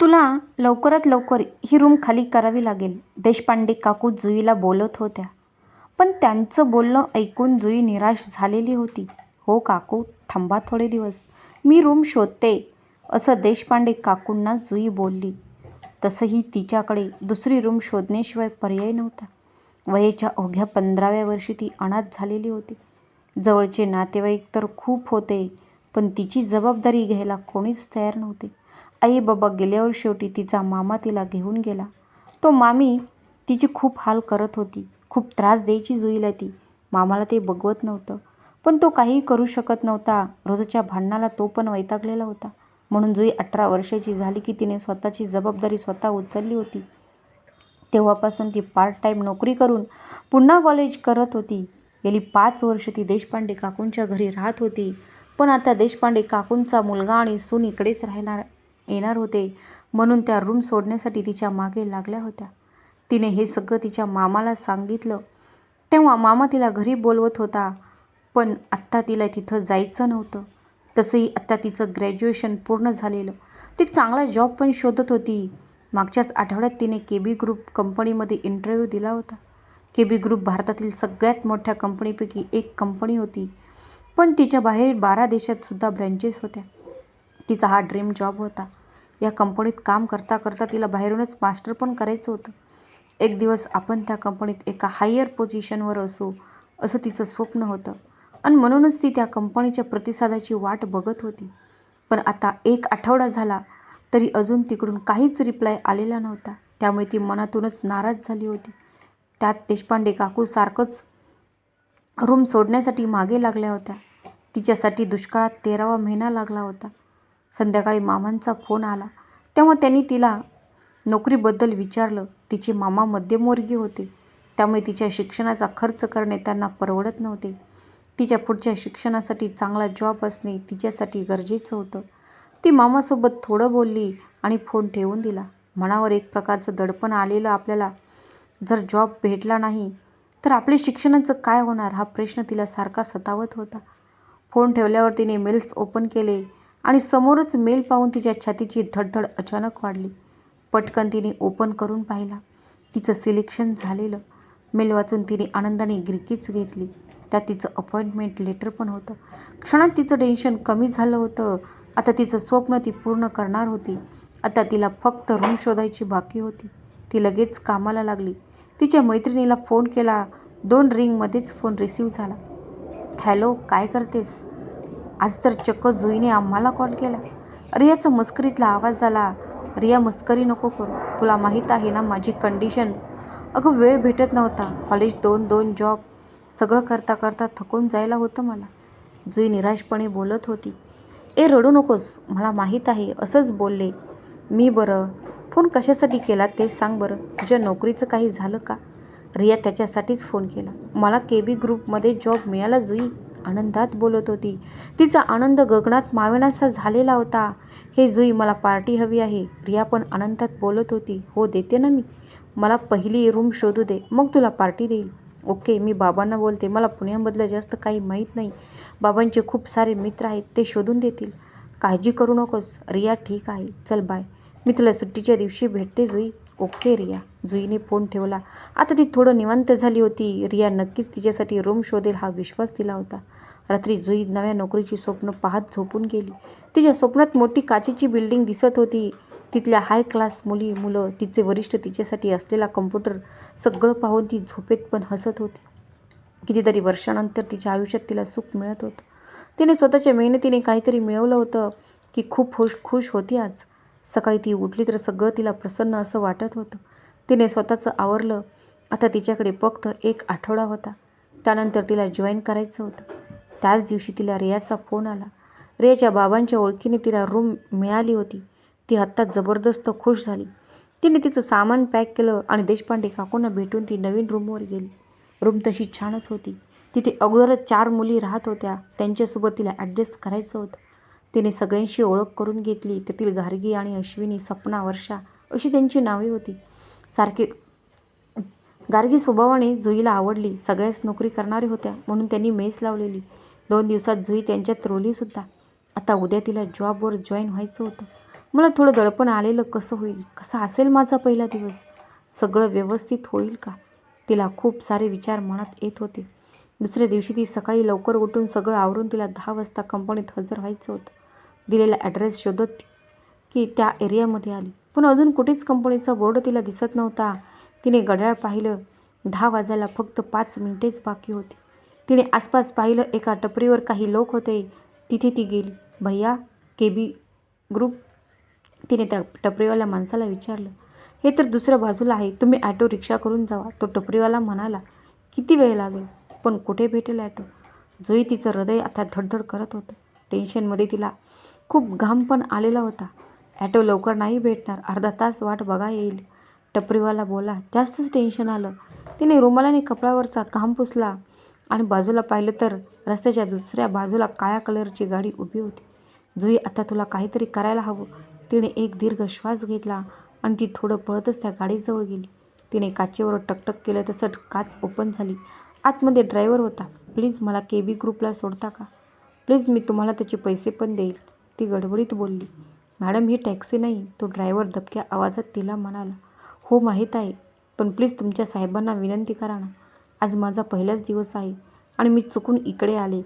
तुला लवकरात लवकर ही रूम खाली करावी लागेल. देशपांडे काकू जुईला बोलत होत्या. पण त्यांचं बोलणं ऐकून जुई निराश झालेली होती. हो काकू थांबा थोडे दिवस. मी रूम शोधते असं देशपांडे काकूंना जुई बोलली. तसंही तिच्याकडे दुसरी रूम शोधण्याशिवाय पर्याय नव्हता. वयाच्या अवघ्या पंधराव्या वर्षी ती अनाथ झालेली होती. जवळचे नातेवाईक तर खूप होते पण तिची जबाबदारी घ्यायला कोणीच तयार नव्हते. आई बाबा गेल्यावर शेवटी तिचा मामा तिला घेऊन गेला. तो मामी तिची खूप हाल करत होती. खूप त्रास द्यायची जुईला ती. मामाला ते बघवत नव्हतं. पण तो काहीही करू शकत नव्हता. रोजच्या भांडणाला तो पण वैतागलेला होता. म्हणून जुई अठरा वर्षाची झाली की तिने स्वतःची जबाबदारी स्वतः उचलली होती. तेव्हापासून ती पार्ट टाईम नोकरी करून पुन्हा कॉलेज करत होती. गेली पाच वर्ष ती देशपांडे काकूंच्या घरी राहत होती. पण आता देशपांडे काकूंचा मुलगा आणि सून इकडेच राहणार येणार होते. म्हणून त्या रूम सोडण्यासाठी तिच्यामागे लागल्या होत्या. तिने हे सगळं तिच्या मामाला सांगितलं. तेव्हा मामा तिला घरी बोलवत होता. पण आत्ता तिला तिथं जायचं नव्हतं. तसंही आत्ता तिचं ग्रॅज्युएशन पूर्ण झालेलं. ती चांगला जॉब पण शोधत होती. मागच्याच आठवड्यात तिने के बी ग्रुप कंपनीमध्ये इंटरव्ह्यू दिला होता. के बी ग्रुप भारतातील सगळ्यात मोठ्या कंपनीपैकी एक कंपनी होती. पण तिच्या बाहेर बारा देशात सुद्धा ब्रँचेस होत्या. तिचा हा ड्रीम जॉब होता. या कंपनीत काम करता करता तिला बाहेरूनच मास्टर पण करायचं होतं. एक दिवस आपण त्या कंपनीत एका हायर पोझिशनवर असू असं तिचं स्वप्न होतं. आणि म्हणूनच ती त्या कंपनीच्या प्रतिसादाची वाट बघत होती. पण आता एक आठवडा झाला तरी अजून तिकडून काहीच रिप्लाय आलेला नव्हता. त्यामुळे ती मनातूनच नाराज झाली होती. त्यात देशपांडे काकू सारखंच रूम सोडण्यासाठी मागे लागल्या होत्या. तिच्यासाठी दुष्काळात तेरावा महिना लागला होता. संध्याकाळी मामांचा फोन आला. तेव्हा त्यांनी तिला नोकरीबद्दल विचारलं. तिचे मामा मध्यमवर्गीय होते. त्यामुळे तिच्या शिक्षणाचा खर्च करणे त्यांना परवडत नव्हते. तिच्या पुढच्या शिक्षणासाठी चांगला जॉब असणे तिच्यासाठी गरजेचं होतं. ती मामासोबत थोडं बोलली आणि फोन ठेवून दिला. मनावर एक प्रकारचं दडपण आलेलं आपल्याला जर जॉब भेटला नाही तर आपले शिक्षणाचं काय होणार हा प्रश्न तिला सारखा सतावत होता. फोन ठेवल्यावर तिने मेल्स ओपन केले. आणि समोरच मेल पाहून तिच्या छातीची धडधड अचानक वाढली. पटकन तिने ओपन करून पाहिला. तिचं सिलेक्शन झालेलं. मेल वाचून तिने आनंदाने गिरकीच घेतली. त्यात तिचं अपॉइंटमेंट लेटर पण होतं. क्षणात तिचं टेन्शन कमी झालं होतं. आता तिचं स्वप्न ती पूर्ण करणार होती. आता तिला फक्त रूम शोधायची बाकी होती. ती लगेच कामाला लागली. तिच्या मैत्रिणीला फोन केला. दोन रिंगमध्येच फोन रिसीव झाला. हॅलो काय करतेस? आज तर चक्क जुईने आम्हाला कॉल केला. रियाचा मस्करीतला आवाज आला रिया मस्करी नको करू. तुला माहीत आहे ना माझी कंडिशन अगं वेळ भेटत नव्हता. कॉलेज दोन दोन जॉब सगळं करता करता थकून जायला होतं मला. जुई निराशपणे बोलत होती. ए रडू नकोस. मला माहीत आहे. असंच बोलले. मी बरं. फोन कशासाठी केला ते सांग बरं. तुझ्या नोकरीचं काही झालं का? रिया त्याच्यासाठीच फोन केला. मला के बी ग्रुपमध्ये जॉब मिळाला जुई? आनंदात बोलत होती. तिचा आनंद गगनात मावेनासा झालेला होता. हे जुई मला पार्टी हवी आहे. रिया पण आनंदात बोलत होती. हो देते ना मी. मला पहिली रूम शोधू दे. मग तुला पार्टी देईल. ओके मी बाबांना बोलते. मला पुण्यामधलं जास्त काही माहीत नाही. बाबांचे खूप सारे मित्र आहेत. ते शोधून देतील. काळजी करू नकोस. रिया ठीक आहे. चल बाय. मी तुला सुट्टीच्या दिवशी भेटते जुई. ओके रिया जुईने फोन ठेवला. आता ती थोडं निवांत झाली होती. रिया नक्कीच तिच्यासाठी रूम शोधेल हा विश्वास दिला होता. रात्री जुई नव्या नोकरीची स्वप्न पाहत झोपून गेली. तिच्या स्वप्नात मोठी काचेची बिल्डिंग दिसत होती. तिथल्या हाय क्लास मुली मुलं तिचे वरिष्ठ तिच्यासाठी असलेला कम्प्युटर सगळं पाहून ती झोपेत पण हसत होती. कितीतरी वर्षानंतर तिच्या आयुष्यात तिला सुख मिळत होतं. तिने स्वतःच्या मेहनतीने काहीतरी मिळवलं होतं की खूप खुश खुश होती आज. सकाळी ती उठली तर सगळं तिला प्रसन्न असं वाटत होतं. तिने स्वतःचं आवरलं. आता तिच्याकडे फक्त एक आठवडा होता. त्यानंतर तिला जॉईन करायचं होतं. त्याच दिवशी तिला रियाचा फोन आला. रियाच्या बाबांच्या ओळखीने तिला रूम मिळाली होती. ती आत्ता जबरदस्त खुश झाली. तिने तिचं सामान पॅक केलं आणि देशपांडे काकूंना भेटून ती नवीन रूमवर गेली. रूम तशी छानच होती. तिथे अगोदरच चार मुली राहत होत्या. त्यांच्यासोबत तिला ॲडजस्ट करायचं होतं. तिने सगळ्यांशी ओळख करून घेतली. त्यातील गार्गी आणि अश्विनी सपना वर्षा अशी त्यांची नावे होती. सारखे गार्गी स्वभावाने जुईला आवडली. सगळ्याच नोकरी करणाऱ्या होत्या म्हणून त्यांनी मेस लावलेली. दोन दिवसात जुई त्यांच्यात रोलीसुद्धा आता उद्या तिला जॉबवर जॉईन व्हायचं होतं. मला थोडं दडपण आलेलं कसं होईल? कसा असेल माझा पहिला दिवस? सगळं व्यवस्थित होईल का? तिला खूप सारे विचार मनात येत होते. दुसऱ्या दिवशी ती सकाळी लवकर उठून सगळं आवरून तिला दहा वाजता कंपनीत हजर व्हायचं होतं. दिलेला ॲड्रेस शोधत की त्या एरियामध्ये आली. पण अजून कुठेच कंपनीचा बोर्ड तिला दिसत नव्हता. तिने घड्याळ पाहिलं. दहा वाजायला फक्त पाच मिनिटेच बाकी होती. तिने आसपास पाहिलं. एका टपरीवर काही लोक होते. तिथे ती गेली. भैया के बी ग्रुप तिने त्या टपरीवाल्या माणसाला विचारलं. हे तर दुसऱ्या बाजूला आहे. तुम्ही ॲटो रिक्षा करून जावा. तो टपरीवाला म्हणाला किती वेळ लागेल? पण कुठे भेटेल ॲटो जोही तिचं हृदय आता धडधड करत होतं. टेन्शनमध्ये तिला खूप घाम पण आलेला होता. ॲटो लवकर नाही भेटणार. अर्धा तास वाट बघा येईल. टपरीवाला बोला. जास्तच टेन्शन आलं. तिने रुमालाने कपड्यावरचा घाम पुसला आणि बाजूला पाहिलं तर रस्त्याच्या दुसऱ्या बाजूला काळ्या कलरची गाडी उभी होती. जुई आता तुला काहीतरी करायला हवं. तिने एक दीर्घ श्वास घेतला आणि ती थोडं पळतच त्या गाडीजवळ गेली. तिने काचेवर टकटक केलं तसं काच ओपन झाली. आतमध्ये ड्रायव्हर होता. प्लीज मला के बी ग्रुपला सोडता का? प्लीज मी तुम्हाला त्याचे पैसे पण देईल. ती गडबडीत बोलली. मॅडम ही टॅक्सी नाही तो ड्रायव्हर दबक्या आवाजात तिला म्हणाला. हो माहीत आहे पण प्लीज तुमच्या साहेबांना विनंती करा ना. आज माझा पहिलाच दिवस आहे आणि मी चुकून इकडे आले.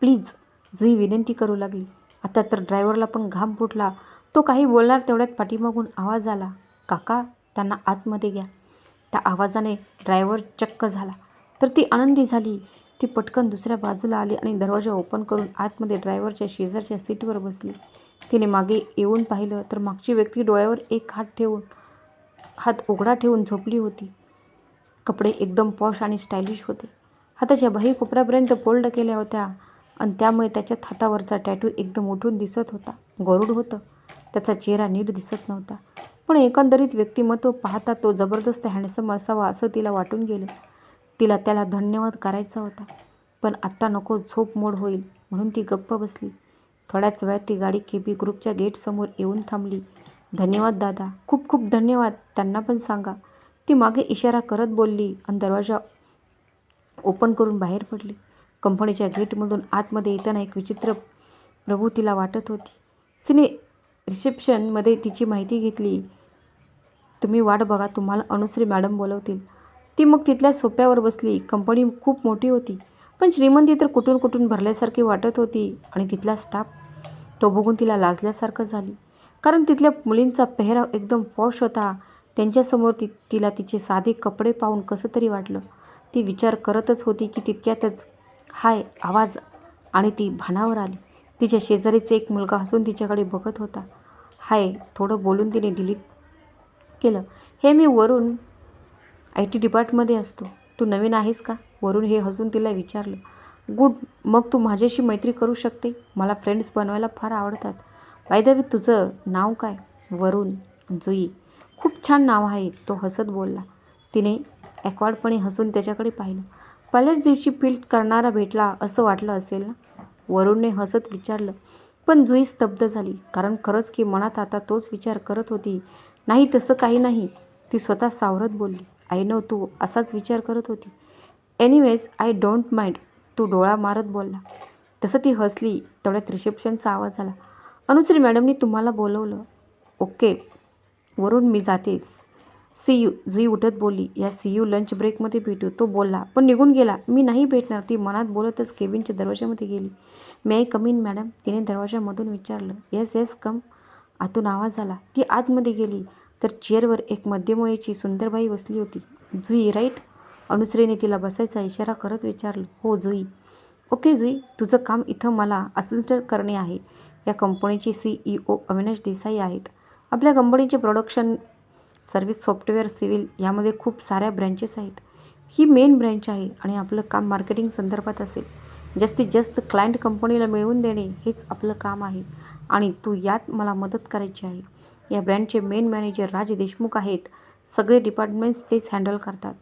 प्लीज जुई विनंती करू लागली. आता तर ड्रायव्हरला पण घाम फुटला. तो काही बोलणार तेवढ्यात पाठीमागून आवाज आला. काका त्यांना आतमध्ये घ्या. त्या आवाजाने ड्रायव्हर चक्क झाला. तर ती आनंदी झाली. ती पटकन दुसऱ्या बाजूला आली आणि दरवाजा ओपन करून आतमध्ये ड्रायव्हरच्या शेजारच्या सीटवर बसली. तिने मागे येऊन पाहिलं तर मागची व्यक्ती डोळ्यावर एक हात ठेवून हात उघडा ठेवून झोपली होती. कपडे एकदम पॉश आणि स्टायलिश होते. हाताच्या बाही कोपऱ्यापर्यंत फोल्ड केल्या होत्या आणि त्यामुळे त्याच्यात हातावरचा टॅटू एकदम उठून दिसत होता. गरुड होतं. त्याचा चेहरा नीट दिसत नव्हता. पण एकंदरीत व्यक्तिमत्व पाहता तो जबरदस्त हँडसम असावा असं तिला वाटून गेलं. तिला त्याला धन्यवाद करायचा होता. पण आत्ता नको झोप मोड होईल म्हणून ती गप्प बसली. थोड्याच वेळात ती गाडी के बी ग्रुपच्या गेटसमोर येऊन थांबली. धन्यवाद दादा. खूप खूप धन्यवाद. त्यांना पण सांगा. ती मागे इशारा करत बोलली आणि दरवाजा ओपन करून बाहेर पडली. कंपनीच्या गेटमधून आतमध्ये येताना एक विचित्र प्रभू तिला वाटत होती. सिने रिसेप्शनमध्ये तिची माहिती घेतली. तुम्ही वाट बघा तुम्हाला अनुश्री मॅडम बोलवतील. ती मग तिथल्या सोप्यावर बसली. कंपनी खूप मोठी होती. पण श्रीमंती तर कुठून कुठून भरल्यासारखी वाटत होती आणि तिथला स्टाफ तो बघून तिला लाजल्यासारखं झाली. कारण तिथल्या मुलींचा पेहराव एकदम फॉश होता. त्यांच्यासमोर ती तिला तिचे साधे कपडे पाहून कसं तरी वाटलं. ती विचार करतच होती की तितक्यातच हाय आवाज आणि ती भानावर आली. तिच्या शेजारीचा एक मुलगा हसून तिच्याकडे बघत होता. हाय थोडं बोलून तिने डिलीट केलं. हे मी वरून आय टी डिपार्टमध्ये असतो. तू नवीन आहेस का? वरून हे हसून तिला विचारलं. गुड मग तू माझ्याशी मैत्री करू शकते? मला फ्रेंड्स बनवायला फार आवडतात. बाय द तुझं नाव काय? वरून जुई. खूप छान नाव आहे तो हसत बोलला. तिने ॲक्वार्डपणे हसून त्याच्याकडे पाहिलं. पहिल्याच दिवशी फील्ड करणारा भेटला असं वाटलं असेल ना? वरुणने हसत विचारलं. पण जुई स्तब्ध झाली कारण खरंच की मनात आता तोच विचार करत होती. नाही तसं काही नाही. ती स्वतः सावरत बोलली. आय नो तू असाच विचार करत होती. एनिवेज आय डोंट माइंड तू डोळा मारत बोलला. तसं ती हसली तेवढ्यात रिसेप्शनचा आवाज आला. अनुश्री मॅडमनी तुम्हाला बोलवलं. ओके वरून मी जातेस. सी यू जुई उठत बोलली. या सी यू लंच ब्रेकमध्ये भेटू. तो बोलला पण निघून गेला. मी नाही भेटणार. ती मनात बोलतच केबिनच्या दरवाजामध्ये गेली. May I come in madam तिने दरवाजामधून विचारलं. येस येस कम आतून आवाज आला. ती आतमध्ये गेली. तर चेअरवर एक मध्यमवयीची सुंदरबाई बसली होती. जुई राईट? अनुसरीने तिला बसायचा इशारा करत विचारलं हो जुई. ओके जुई. तुझं काम इथं मला असिस्टंट करणे आहे. या कंपनीचे C E O Avinash Desai आहेत. आपल्या कंपनीचे प्रोडक्शन सर्व्हिस सॉफ्टवेअर सिव्हिल यामध्ये खूप साऱ्या ब्रँचेस आहेत. ही मेन ब्रँच आहे आणि आपलं काम मार्केटिंग संदर्भात असेल. जास्तीत जास्त क्लायंट कंपनीला मिळवून देणे हेच आपलं काम आहे आणि तू यात मला मदत करायची आहे. या ब्रँडचे मेन मॅनेजर राज देशमुख आहेत. सगळे डिपार्टमेंट्स तेच हँडल करतात.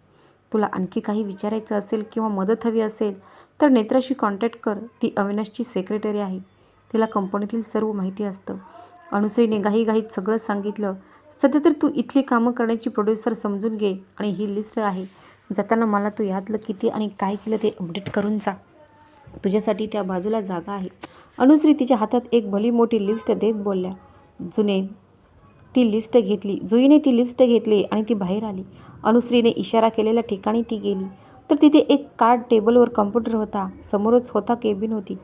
तुला आणखी काही विचारायचं असेल किंवा मदत हवी असेल तर नेत्राशी कॉन्टॅक्ट कर. ती अविनाशची सेक्रेटरी आहे. तिला कंपनीतील सर्व माहिती असतं. अनुश्रीने घाईघाईत सगळं सांगितलं. सध्या तर तू इथली कामं करण्याची प्रोड्युसर समजून घे आणि ही लिस्ट आहे. जाताना मला तू यातलं किती आणि काय केलं ते अपडेट करून जा तुझ्यासाठी त्या बाजूला जागा आहे. अनुश्री तिच्या हातात एक भली मोठी लिस्ट देत बोलल्या. जुने ती लिस्ट घेतली. जुईने ती लिस्ट घेतली आणि ती बाहेर आली. अनुश्रीने इशारा केलेल्या ठिकाणी ती गेली. तर तिथे एक कार्ड टेबलवर कम्प्युटर होता. समोरच होता केबिन होती.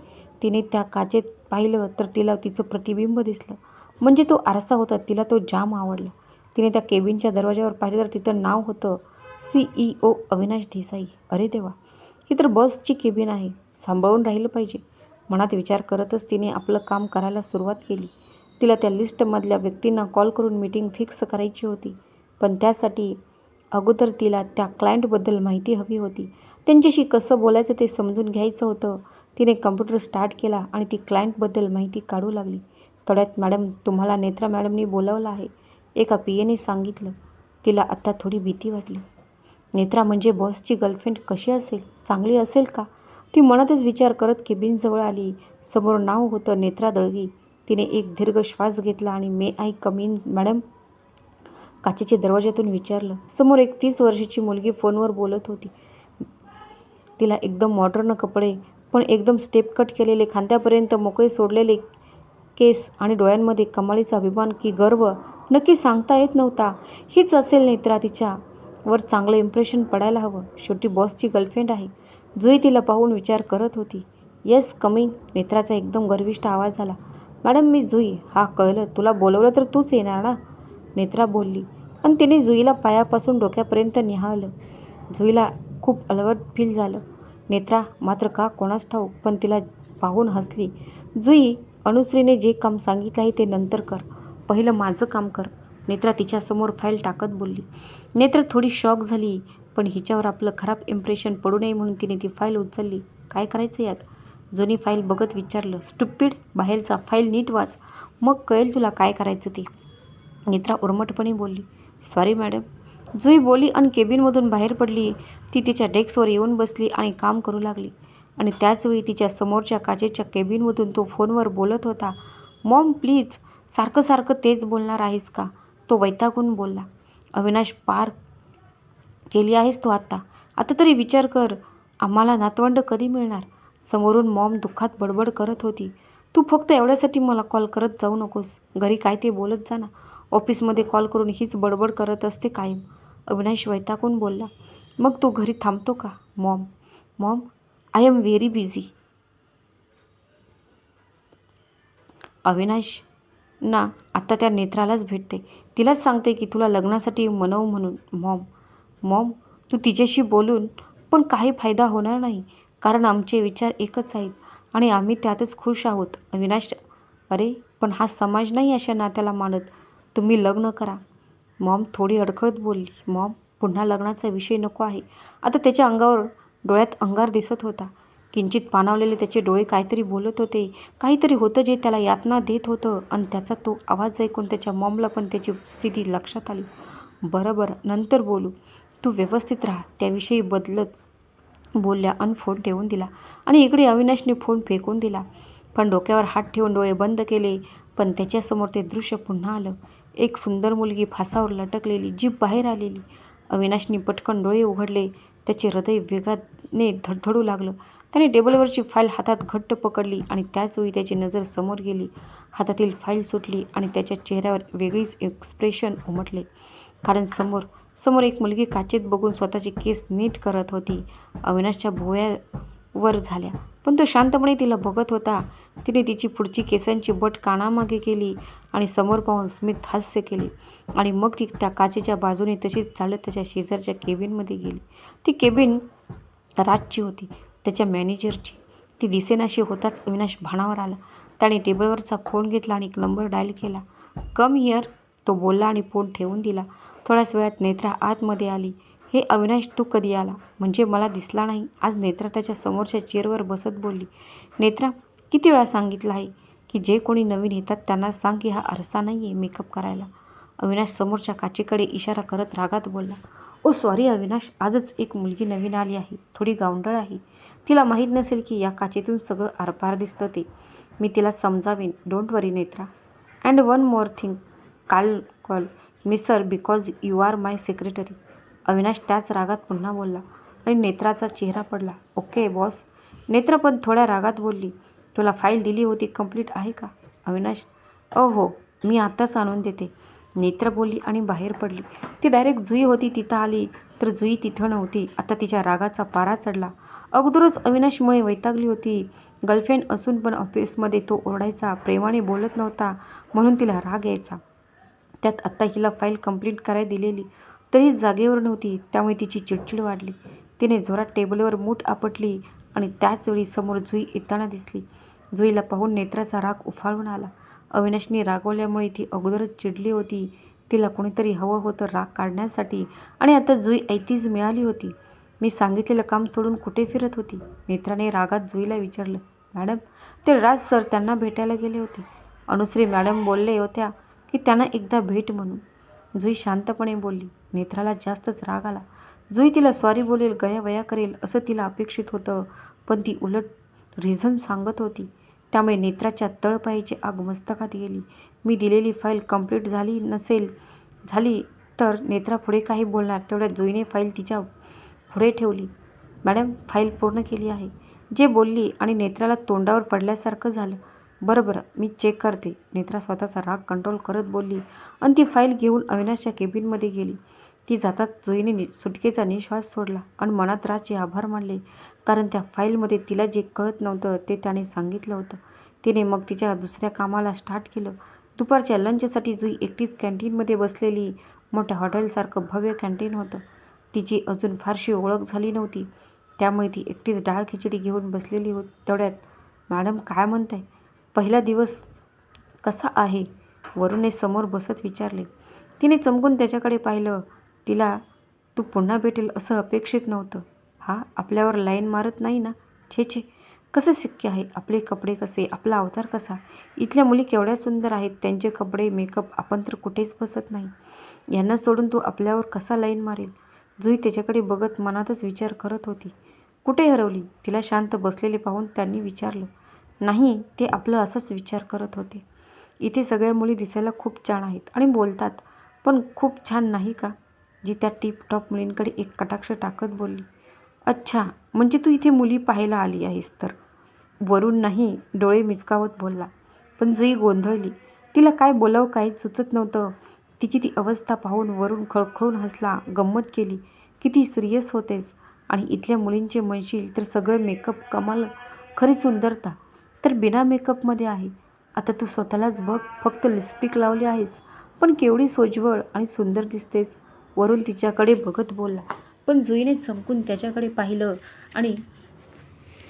तिने त्या काचेत पाहिलं तर तिला तिचं प्रतिबिंब दिसलं. म्हणजे तो आरसा होता. तिला तो जाम आवडला. तिने त्या केबिनच्या दरवाजावर पाहिलं तर तिथं नाव होतं. C E O Avinash Desai. अरे देवा! ही तर बसची केबिन आहे. सांभाळून राहिलं पाहिजे. मनात विचार करतच तिने आपलं काम करायला सुरुवात केली. तिला त्या लिस्टमधल्या व्यक्तींना कॉल करून मीटिंग फिक्स करायची होती. पण त्यासाठी अगोदर तिला त्या क्लायंटबद्दल माहिती हवी होती. त्यांच्याशी कसं बोलायचं ते समजून घ्यायचं होतं. तिने कम्प्युटर स्टार्ट केला आणि ती क्लायंटबद्दल माहिती काढू लागली. थोड्यात मॅडम तुम्हाला नेत्रा मॅडमनी बोलावलं आहे. एका पी एने सांगितलं. तिला आत्ता थोडी भीती वाटली. नेत्रा म्हणजे बॉसची गर्लफ्रेंड कशी असेल? चांगली असेल का? ती मनातच विचार करत केबिनजवळ आली. समोर नाव होतं नेत्रा दळवी. तिने एक दीर्घ श्वास घेतला आणि मे आय कमीन मॅडम काचेच्या दरवाज्यातून विचारलं समोर एक तीस वर्षाची मुलगी फोनवर बोलत होती. तिला एकदम मॉडर्न कपडे पण एकदम स्टेप कट केलेले खांद्यापर्यंत मोकळे सोडलेले केस आणि डोळ्यांमध्ये कमालीचा अभिमान की गर्व नक्की सांगता येत नव्हता. हीच असेल नेत्रा तिच्या वर चांगलं इम्प्रेशन पडायला हवं. शेवटी बॉसची गर्लफ्रेंड आहे. जुई तिला पाहून विचार करत होती. येस कमिंग नेत्राचा एकदम गर्विष्ट आवाज आला. मॅडम मी जुई. हा कळलं. तुला बोलवलं तर तूच येणार ना? नेत्रा बोलली. पण तिने जुईला पायापासून डोक्यापर्यंत निहाळलं. जुईला खूप अलवट फील झालं. नेत्रा मात्र का कोणास ठाऊक पण तिला पाहून हसली. जुई अनुश्रीने जे काम सांगितलं आहे ते नंतर कर. पहिलं माझं काम कर. नेत्रा तिच्यासमोर फाईल टाकत बोलली. नेत्र थोडी शॉक झाली पण हिच्यावर आपलं खराब इम्प्रेशन पडू नये म्हणून तिने ती फाईल उचलली. काय करायचं यात? जुनी फाईल बघत विचारलं स्टुपिड बाहेरचा फाईल नीट वाच. मग कळेल तुला काय करायचं ते. नेत्रा उर्मटपणे बोलली सॉरी मॅडम जुई बोली आणि केबिनमधून बाहेर पडली. ती तिच्या डेस्कवर येऊन बसली आणि काम करू लागली. आणि त्याचवेळी तिच्या समोरच्या काचेच्या केबिनमधून तो फोनवर बोलत होता मॉम प्लीज सारखं सारखं तेच बोलणार आहेस का? तो वैतागून बोलला अविनाश पार केली आहेस तू आत्ता. आता तरी विचार कर आम्हाला नातवंड कधी मिळणार? समोरून मॉम दुःखात बडबड करत होती. तू फक्त एवढ्यासाठी मला कॉल करत जाऊ नकोस. घरी काय ते बोलत जा ना. ऑफिसमध्ये कॉल करून हीच बडबड करत असते कायम. अविनाश वैतागून बोलला. मग तू घरी थांबतो का mom? Mom I am very busy. Avinash ना आत्ता त्या नेत्रालाच भेटते. तिलाच सांगते की तुला लग्नासाठी मनव म्हणून. मॉम मॉम तू तिच्याशी बोलून पण काही फायदा होणार नाही. कारण आमचे विचार एकच आहेत आणि आम्ही त्यातच खुश आहोत. अविनाश अरे पण हा समाज नाही अशा नात्याला मानत. तुम्ही लग्न करा. मॉम थोडी अडखळत बोलली. मॉम पुन्हा लग्नाचा विषय नको आहे. आता त्याच्या अंगावर डोळ्यात अंगार दिसत होता. किंचित पाणावलेले त्याचे डोळे काहीतरी बोलत होते. काहीतरी होतं जे त्याला यातना देत होतं आणि त्याचा तो आवाज ऐकून त्याच्या मॉमला पण त्याची स्थिती लक्षात आली. बरं बरं नंतर बोलू. तू व्यवस्थित राहा. त्याविषयी बदलत बोलल्या अन फोन ठेवून दिला. आणि इकडे अविनाशने फोन फेकून दिला. पण डोक्यावर हात ठेवून डोळे बंद केले. पण त्याच्यासमोर ते दृश्य पुन्हा आलं. एक सुंदर मुलगी फासावर लटकलेली जीभ बाहेर आलेली. अविनाशने पटकन डोळे उघडले. त्याचे हृदय वेगाने धडधडू लागलं. त्याने टेबलवरची फाईल हातात घट्ट पकडली आणि त्याचवेळी त्याची नजर समोर गेली. हातातील फाईल सुटली आणि त्याच्या चेहऱ्यावर वेगळीच एक्सप्रेशन उमटले. कारण समोर समोर एक मुलगी काचेत बघून स्वतःचे केस नीट करत होती. अविनाशच्या भोवयावर झाल्या. पण तो शांतपणे तिला बघत होता. तिने तिची पुढची केसांची बट कानामागे केली आणि समोर पाहून स्मित हास्य केले आणि मग ती त्या काचेच्या बाजूने तशीच चालत त्याच्या शेजारच्या केबिनमध्ये गेली. ती केबिन राजची होती त्याच्या मॅनेजरची. ती दिसेनाशी होताच अविनाश भाणावर आला. त्याने टेबलवरचा फोन घेतला आणि एक नंबर डायल केला. कम हिअर तो बोलला आणि फोन ठेवून दिला. थोड्याच वेळात नेत्रा आतमध्ये आली. हे अविनाश तू कधी आला? म्हणजे मला दिसला नाही. आज नेत्रा त्याच्या समोरच्या चेअरवर बसत बोलली. नेत्रा किती वेळा सांगितलं आहे की जे कोणी नवीन येतात त्यांना सांग की हा आरसा नाही आहे मेकअप करायला. अविनाश समोरच्या काचेकडे इशारा करत रागात बोलला. ओ सॉरी अविनाश आजच एक मुलगी नवीन आली आहे. थोडी गावंडळ आहे. तिला माहीत नसेल की या काचेतून सगळं आरपार दिसतं ते. मी तिला समजावेन. Don't worry Netra. And one more thing. काल call me sir because you are my secretary Avinash त्याच रागात पुन्हा बोलला आणि नेत्राचा चेहरा पडला. ओके बॉस नेत्र पण थोड्या रागात बोलली. तुला फाईल दिली होती कंप्लीट आहे का? अविनाश ओ हो मी आत्ताच आणून देते. नेत्र बोलली आणि बाहेर पडली. ती डायरेक्ट जुई होती तिथं आली तर जुई तिथं नव्हती. आता तिच्या रागाचा पारा चढला. अगोदरच अविनाशमुळे वैतागली होती. गर्लफ्रेंड असून पण ऑफिसमध्ये तो ओरडायचा प्रेमाने बोलत नव्हता म्हणून तिला राग यायचा. त्यात आत्ता हिला फाईल कंप्लीट करायला दिलेली तरी जागेवर नव्हती. त्यामुळे तिची चिडचिड वाढली. तिने जोरात टेबलवर मूठ आपटली आणि त्याच वेळी समोर जुई येताना दिसली. जुईला पाहून नेत्राचा राग उफाळून आला. अविनाशने रागवल्यामुळे ती अगोदरच चिडली होती. तिला कोणीतरी हवं होतं राग काढण्यासाठी आणि आता जुई ऐतीच मिळाली होती. मी सांगितलेलं काम सोडून कुठे फिरत होती? नेत्राने रागात जुईला विचारलं मॅडम ते राज सर त्यांना भेटायला गेले होते. अनुश्री मॅडम बोलले होत्या की त्यांना एकदा भेट म्हणून. जुई शांतपणे बोलली नेत्राला जास्तच राग आला. जुई तिला सॉरी बोलेल गयावया करेल असं तिला अपेक्षित होतं. पण ती उलट रिझन सांगत होती. त्यामुळे नेत्राच्या तळपायाची आग मस्तकात गेली. मी दिलेली फाईल कंप्लीट झाली नसेल झाली तर नेत्रा पुढे काही बोलणार. तेवढ्या जुईने फाईल तिच्या पुढे ठेवली. मॅडम फाईल पूर्ण केली आहे. जे बोलली आणि नेत्राला तोंडावर पडल्यासारखं झालं. बरं बरं. मी चेक करते. नेत्रा स्वतःचा राग कंट्रोल करत बोलली. आणि ती फाईल घेऊन अविनाशच्या केबिनमध्ये गेली. ती जाताच जुईने नि सुटकेचा निश्वास सोडला आणि मनात राजचे आभार मानले. कारण त्या फाईलमध्ये तिला जे कळत नव्हतं ते त्याने सांगितलं होतं. तिने मग तिच्या दुसऱ्या कामाला स्टार्ट केलं. दुपारच्या लंचसाठी जुई एकटीच कॅन्टीनमध्ये बसलेली. मोठ्या हॉटेलसारखं भव्य कॅन्टीन होतं. तिची अजून फारशी ओळख झाली नव्हती. त्यामुळे ती एकटीच डाळ खिचडी घेऊन बसलेली होती. तेवढ्यात मॅडम काय म्हणताय? पहिला दिवस कसा आहे? वरुणे समोर बसत विचारले. तिने चमकून त्याच्याकडे पाहिलं. तिला तू पुन्हा भेटेल असं अपेक्षित नव्हतं. हा आपल्यावर लाईन मारत नाही ना? छे छे. कसे शक्य आहे? आपले कपडे कसे? आपला अवतार कसा? इथल्या मुली केवढ्या सुंदर आहेत? त्यांचे कपडे मेकअप आपण तर कुठेच बसत नाही. यांना सोडून तू आपल्यावर कसा लाईन मारेल? जुई त्याच्याकडे बघत मनातच विचार करत होती. कुठे हरवली? तिला शांत बसलेले पाहून त्यांनी विचारलं. नाही ते आपलं असंच विचार करत होते. इथे सगळ्या मुली दिसायला खूप छान आहेत आणि बोलतात पण खूप छान नाही का? जी त्या टिपटॉप मुलींकडे एक कटाक्ष टाकत बोलली. अच्छा म्हणजे तू इथे मुली पाहायला आली आहेस तर? वरून नाही डोळे मिचकावत बोलला. पण जुई गोंधळली. तिला काय बोलावं काही सुचत नव्हतं. तिची ती अवस्था पाहून वरून खळखळून हसला गंमत केली किती सिरियस होतेस आणि इथल्या मुलींचे म्हणशील तर सगळं मेकअप कमाल खरी सुंदरता. तर बिना मेकअपमध्ये आहे. आता तू स्वतःलाच बघ फक्त लिपस्टिक लावली आहेस. पण केवढी सोज्वळ आणि सुंदर दिसतेस. वरून तिच्याकडे बघत बोलला. पण जुईने चमकून त्याच्याकडे पाहिलं आणि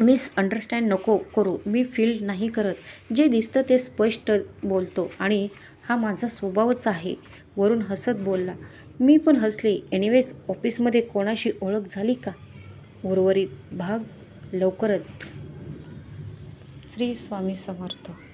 मिस अंडरस्टँड नको करू. मी फील नाही करत. जे दिसतं ते स्पष्ट बोलतो आणि हा माझा स्वभावच आहे. वरून हसत बोलला. मी पण हसले. एनिवेज ऑफिसमध्ये कोणाशी ओळख झाली का? उर्वरित भाग लवकरच. श्री स्वामी समर्थ.